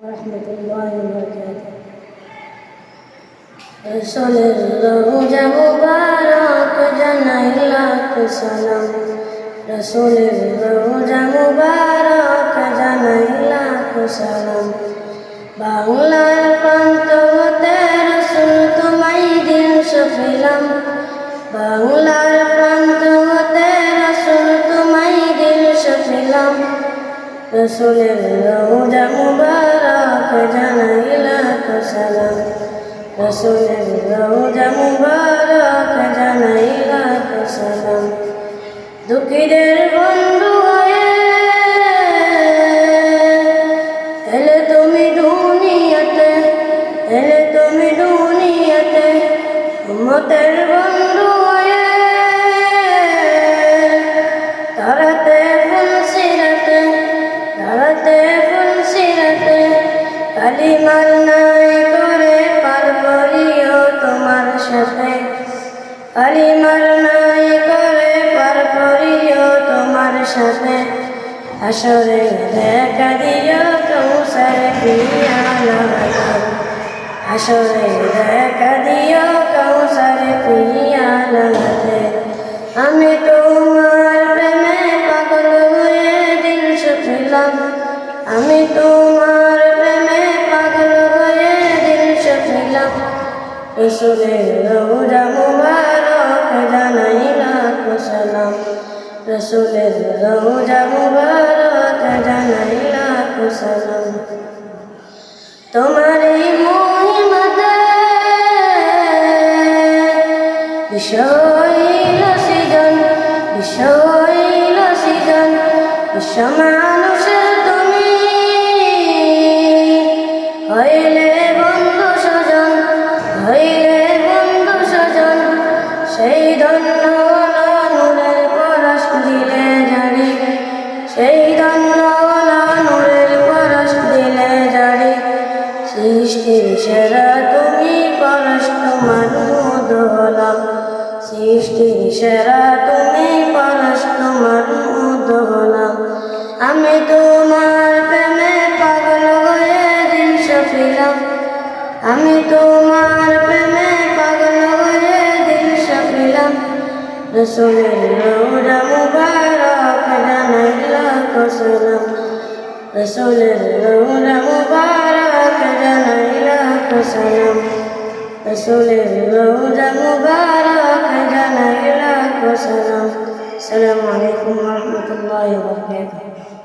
ورحمة الله وبركاته রসুলের রোজা মুবারক জানাই লাখ সালাম রসুলের রোজা রসুলের রোজা মুবারক জানাই লাখ সালাম। রসুলের রোজা মুবারক জানাই লাখ সালাম। দুঃখীদের বন্ধু হয়ে, এলে তুমি দুনিয়াতে, এলে তুমি দুনিয়াতে, উম্মতের বন্ধু কালিমার নাই করে পার করিও তোমার সাথে। কালিমার নাই করে পার করিও তোমার সাথে। আসরে দেখা দিও কৌসার পিয়ালা আসরে দেখা দিও কৌসার পিয়ালাতে আমি রসুলের রোজা মুবারক জানাই লাখ সালাম রসুলের রোজা মুবারক জানাই লাখ সালাম তোমার এই মহিমাতে বিষয়ীল সৃজন বিষয়ীল সৃজন বিশ্ব সৃষ্টির সেরা তুমি পরশ তোমার মুদ আমি তোমার প্রেমে পাগল হয়ে দিন সফিলাম আমি তোমার প্রেমে পাগল হয়ে দিন সফিলাম রসুলের রোজা মুবারক জানাই লাখ সালাম রসুলের রোজা মুবারক জানাই লাখ সালাম রসুলের রোজা মুবারক জানাই লাখ সালাম আসসালামু আলাইকুম ওয়া রাহমাতুল্লাহি ওয়া বারাকাতুহু।